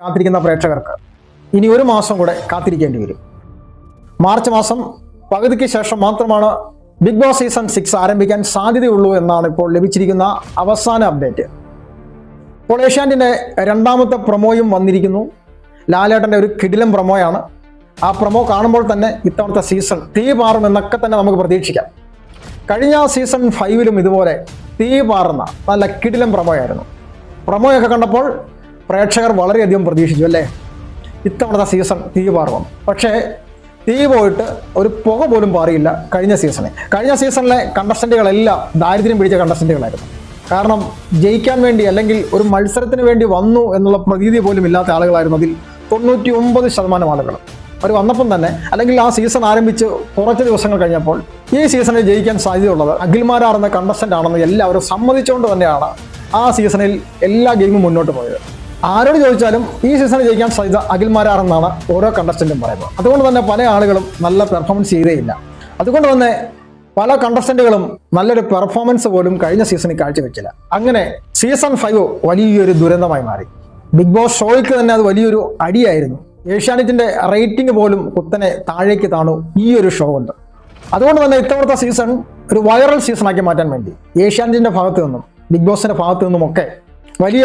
കാത്തിരിക്കുന്ന പ്രേക്ഷകർക്ക് ഇനി ഒരു മാസം കൂടെ കാത്തിരിക്കേണ്ടി വരും. മാർച്ച് മാസം പകുതിക്ക് ശേഷം മാത്രമാണ് ബിഗ് ബോസ് സീസൺ സിക്സ് ആരംഭിക്കാൻ സാധ്യതയുള്ളൂ എന്നാണ് ഇപ്പോൾ ലഭിച്ചിരിക്കുന്ന അവസാന അപ്ഡേറ്റ്. ഇപ്പോൾ ഏഷ്യാന്റിന്റെ രണ്ടാമത്തെ പ്രൊമോയും വന്നിരിക്കുന്നു. ലാലേട്ടന്റെ ഒരു കിടിലം പ്രൊമോയാണ്. ആ പ്രൊമോ കാണുമ്പോൾ തന്നെ ഇത്തവണത്തെ സീസൺ തീ പാറും എന്നൊക്കെ തന്നെ നമുക്ക് പ്രതീക്ഷിക്കാം. കഴിഞ്ഞ സീസൺ ഫൈവിലും ഇതുപോലെ തീ പാറുന്ന നല്ല കിടിലം പ്രൊമോയായിരുന്നു. പ്രൊമോയൊക്കെ കണ്ടപ്പോൾ പ്രേക്ഷകർ വളരെയധികം പ്രതീക്ഷിച്ചു അല്ലേ? ഇത്തവണത്തെ സീസൺ തീ പാർവം. പക്ഷേ തീ പോയിട്ട് ഒരു പുക പോലും പാറിയില്ല കഴിഞ്ഞ സീസണിൽ കഴിഞ്ഞ സീസണിലെ കണ്ടസ്റ്റന്റുകളെല്ലാം ദാരിദ്ര്യം പിടിച്ച കണ്ടസ്റ്റന്റുകളായിരുന്നു കാരണം ജയിക്കാൻ വേണ്ടി അല്ലെങ്കിൽ ഒരു മത്സരത്തിന് വേണ്ടി വന്നു എന്നുള്ള പ്രതീതി പോലും ഇല്ലാത്ത ആളുകളായിരുന്നു അതിൽ തൊണ്ണൂറ്റി ഒമ്പത് ശതമാനം ആളുകൾ. അവർ വന്നപ്പം തന്നെ അല്ലെങ്കിൽ ആ സീസൺ ആരംഭിച്ച് കുറച്ച് ദിവസങ്ങൾ കഴിഞ്ഞപ്പോൾ ഈ സീസണിൽ ജയിക്കാൻ സാധ്യതയുള്ളത് അഖിൽമാരാർ എന്ന കണ്ടസ്റ്റന്റ് ആണെന്ന് എല്ലാവരും സമ്മതിച്ചുകൊണ്ട് തന്നെയാണ് ആ സീസണിൽ എല്ലാ ഗെയിമും മുന്നോട്ട് പോയത്. ആരോട് ചോദിച്ചാലും ഈ സീസണിൽ ജയിക്കാൻ സാധ്യത അഖിൽമാരാറെന്നാണ് ഓരോ കണ്ടസ്റ്റന്റും പറയുന്നത്. അതുകൊണ്ട് തന്നെ പല ആളുകളും നല്ല പെർഫോമൻസ് ചെയ്തേയില്ല. അതുകൊണ്ട് തന്നെ പല കണ്ടസ്റ്റന്റുകളും നല്ലൊരു പെർഫോമൻസ് പോലും കഴിഞ്ഞ സീസണിൽ കാഴ്ചവെച്ചില്ല. അങ്ങനെ സീസൺ ഫൈവ് വലിയൊരു ദുരന്തമായി മാറി. ബിഗ് ബോസ് ഷോയ്ക്ക് തന്നെ അത് വലിയൊരു അടിയായിരുന്നു. ഏഷ്യാനെറ്റിന്റെ റേറ്റിംഗ് പോലും കുത്തനെ താഴേക്ക് താണു ഈ ഒരു ഷോ കൊണ്ട്. അതുകൊണ്ട് തന്നെ ഇത്തവണത്തെ സീസൺ ഒരു വൈറൽ സീസണാക്കി മാറ്റാൻ വേണ്ടി ഏഷ്യാനെറ്റിന്റെ ഭാഗത്തു നിന്നും ബിഗ് ബോസിന്റെ ഭാഗത്തു നിന്നുമൊക്കെ വലിയ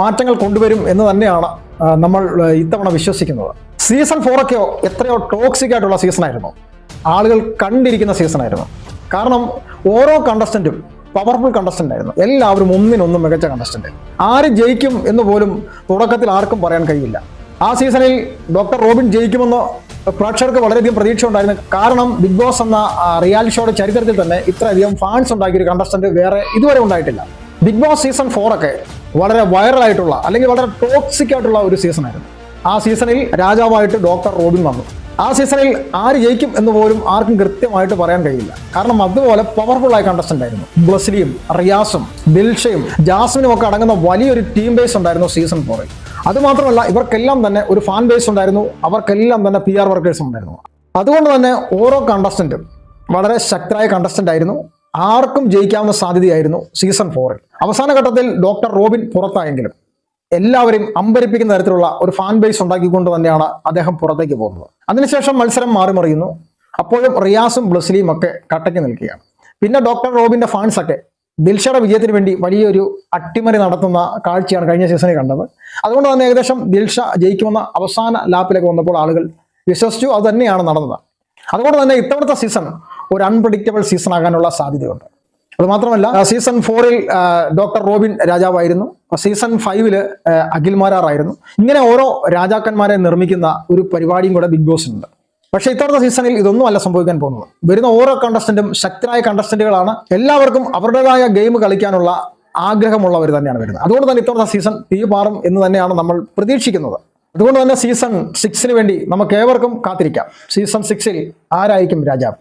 മാറ്റങ്ങൾ കൊണ്ടുവരും എന്ന് തന്നെയാണ് നമ്മൾ ഇത്തവണ വിശ്വസിക്കുന്നത്. സീസൺ ഫോറൊക്കെയോ എത്രയോ ടോക്സിക് ആയിട്ടുള്ള സീസണായിരുന്നു. ആളുകൾ കണ്ടിരിക്കുന്ന സീസണായിരുന്നു. കാരണം ഓരോ കണ്ടസ്റ്റന്റും പവർഫുൾ കണ്ടസ്റ്റന്റ് ആയിരുന്നു. എല്ലാവരും ഒന്നിനൊന്നും മികച്ച കണ്ടസ്റ്റന്റ് ആര് ജയിക്കും എന്ന് പോലും തുടക്കത്തിൽ ആർക്കും പറയാൻ കഴിയില്ല. ആ സീസണിൽ ഡോക്ടർ റോബിൻ ജയിക്കുമെന്ന് പ്രേക്ഷകർക്ക് വളരെയധികം പ്രതീക്ഷ ഉണ്ടായിരുന്നു കാരണം ബിഗ് ബോസ് എന്ന റിയാലിറ്റി ഷോയുടെ ചരിത്രത്തിൽ തന്നെ ഇത്രയധികം ഫാൻസ് ഉണ്ടാക്കിയ ഒരു കണ്ടസ്റ്റന്റ് വേറെ ഇതുവരെ ഉണ്ടായിട്ടില്ല. ബിഗ് ബോസ് സീസൺ ഫോറൊക്കെ വളരെ വൈറലായിട്ടുള്ള അല്ലെങ്കിൽ വളരെ ടോക്സിക് ആയിട്ടുള്ള ഒരു സീസണായിരുന്നു ആ സീസണിൽ രാജാവായിട്ട് ഡോക്ടർ റോബിൻ വന്നു. ആ സീസണിൽ ആര് ജയിക്കും എന്ന് പോലും ആർക്കും കൃത്യമായിട്ട് പറയാൻ കഴിയില്ല. കാരണം അതുപോലെ പവർഫുൾ ആയ കണ്ടസ്റ്റന്റ് ആയിരുന്നു. ബ്ലസ്ലിയും റിയാസും ദിൽഷയും ജാസ്മിനും ഒക്കെ അടങ്ങുന്ന വലിയൊരു ടീം ബേസ് ഉണ്ടായിരുന്നു സീസൺ ഫോറിൽ അതുമാത്രമല്ല ഇവർക്കെല്ലാം തന്നെ ഒരു ഫാൻ ബേസ് ഉണ്ടായിരുന്നു. അവർക്കെല്ലാം തന്നെ പി ആർ വർക്കേഴ്സും ഉണ്ടായിരുന്നു. അതുകൊണ്ട് തന്നെ ഓരോ കണ്ടസ്റ്റന്റും വളരെ ശക്തരായ കണ്ടസ്റ്റന്റ് ആയിരുന്നു. ആർക്കും ജയിക്കാവുന്ന സാധ്യതയായിരുന്നു സീസൺ ഫോറിൽ. അവസാന ഘട്ടത്തിൽ ഡോക്ടർ റോബിൻ പുറത്തായെങ്കിലും എല്ലാവരെയും അമ്പരിപ്പിക്കുന്ന തരത്തിലുള്ള ഒരു ഫാൻ ബേസ് ഉണ്ടാക്കിക്കൊണ്ട് തന്നെയാണ് അദ്ദേഹം പുറത്തേക്ക് പോകുന്നത്. അതിനുശേഷം മത്സരം മാറിമറിയുന്നു. അപ്പോഴും റിയാസും ബ്ലസ്ലിയും ഒക്കെ കട്ടയ്ക്ക് നിൽക്കുകയാണ്. പിന്നെ ഡോക്ടർ റോബിന്റെ ഫാൻസ് ഒക്കെ ദിൽഷയുടെ വിജയത്തിന് വേണ്ടി വലിയൊരു അട്ടിമറി നടത്തുന്ന കാഴ്ചയാണ് കഴിഞ്ഞ സീസണിൽ കണ്ടത്. അതുകൊണ്ട് തന്നെ ഏകദേശം ദിൽഷ ജയിക്കുമെന്ന അവസാന ലാപ്പിലേക്ക് വന്നപ്പോൾ ആളുകൾ വിശ്വസിച്ചു. അത് തന്നെയാണ് നടന്നത്. അതുകൊണ്ട് തന്നെ ഇത്തവണത്തെ സീസൺ ഒരു അൺപ്രഡിക്റ്റബിൾ സീസൺ ആകാനുള്ള സാധ്യതയുണ്ട്. അത് മാത്രമല്ല സീസൺ ഫോറിൽ ഡോക്ടർ റോബിൻ രാജാവായിരുന്നു. സീസൺ ഫൈവിൽ അഖിൽമാരാറായിരുന്നു ഇങ്ങനെ ഓരോ രാജാക്കന്മാരെ നിർമ്മിക്കുന്ന ഒരു പരിപാടിയും കൂടെ ബിഗ് ബോസ് ഉണ്ട് പക്ഷേ ഇത്തവണത്തെ സീസണിൽ ഇതൊന്നും അല്ല സംഭവിക്കാൻ പോകുന്നത്. വരുന്ന ഓരോ കണ്ടസ്റ്റന്റും ശക്തരായ കണ്ടസ്റ്റന്റുകളാണ് എല്ലാവർക്കും അവരുടേതായ ഗെയിം കളിക്കാനുള്ള ആഗ്രഹമുള്ളവർ തന്നെയാണ് വരുന്നത്. അതുകൊണ്ട് തന്നെ ഇത്തവണത്തെ സീസൺ തീ പാറും എന്ന് തന്നെയാണ് നമ്മൾ പ്രതീക്ഷിക്കുന്നത്. അതുകൊണ്ട് തന്നെ സീസൺ സിക്സിന് വേണ്ടി നമുക്ക് ഏവർക്കും കാത്തിരിക്കാം. സീസൺ സിക്സിൽ ആരായിരിക്കും രാജാവ്?